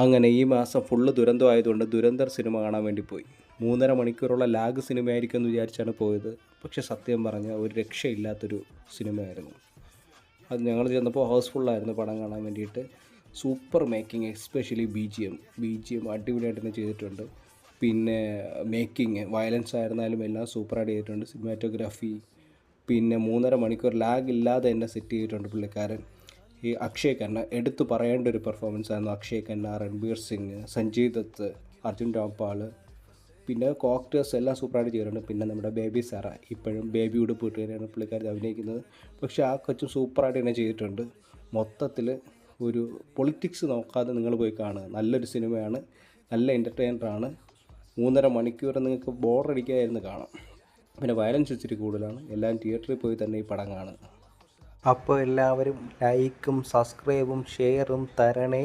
അങ്ങനെ ഈ മാസം ഫുള്ള് ദുരന്തമായതുകൊണ്ട് ദുരന്തർ സിനിമ കാണാൻ വേണ്ടി പോയി. മൂന്നര മണിക്കൂറുള്ള ലാഗ് സിനിമയായിരിക്കും എന്ന് വിചാരിച്ചാണ് പോയത്. പക്ഷെ സത്യം പറഞ്ഞാൽ ഒരു രക്ഷയില്ലാത്തൊരു സിനിമയായിരുന്നു. അത് ഞങ്ങൾ ചെന്നപ്പോൾ ഹൗസ്ഫുള്ളായിരുന്നു പടം കാണാൻ വേണ്ടിയിട്ട്. Super making especially B G M B G M അടിപൊളിയായിട്ട് തന്നെ ചെയ്തിട്ടുണ്ട്. പിന്നെ മേക്കിംഗ് വയലൻസ് ആയിരുന്നാലും എല്ലാം സൂപ്പറായിട്ട് ചെയ്തിട്ടുണ്ട്. സിനിമാറ്റോഗ്രാഫി പിന്നെ മൂന്നര മണിക്കൂർ ലാഗ് ഇല്ലാതെ തന്നെ സെറ്റ് ചെയ്തിട്ടുണ്ട് പുള്ളിക്കാരൻ. ഈ അക്ഷയ് ഖന്ന എടുത്തു പറയേണ്ട ഒരു പെർഫോമൻസ് ആയിരുന്നു അക്ഷയ് ഖന്ന രൺബീർ സിംഗ് സഞ്ജയ് ദത്ത് അർജുൻ രാംപാൾ പിന്നെ കോക്ടേഴ്സ് എല്ലാം സൂപ്പറായിട്ട് ചെയ്തിട്ടുണ്ട്. പിന്നെ നമ്മുടെ ബേബി സാറ ഇപ്പോഴും ബേബി ഉടുപ്പ് ഇട്ട് തന്നെയാണ് പുള്ളിക്കാരൻ അഭിനയിക്കുന്നത്. പക്ഷേ ആ കൊച്ചും സൂപ്പറായിട്ട് തന്നെ ചെയ്തിട്ടുണ്ട്. മൊത്തത്തിൽ ഒരു പൊളിറ്റിക്സ് നോക്കാതെ നിങ്ങൾ പോയി കാണുക. നല്ലൊരു സിനിമയാണ്. നല്ല എന്റർടൈനറാണ് മൂന്നര മണിക്കൂർ നിങ്ങൾക്ക് ബോറടിക്കായിരുന്നു കാണാം. പിന്നെ വയലൻസ് ഇച്ചിരി കൂടുതലാണ്. എല്ലാം തിയേറ്ററിൽ പോയി തന്നെ ഈ പടം കാണുക. അപ്പോൾ എല്ലാവരും ലൈക്കും സബ്സ്ക്രൈബും ഷെയറും തരണേ.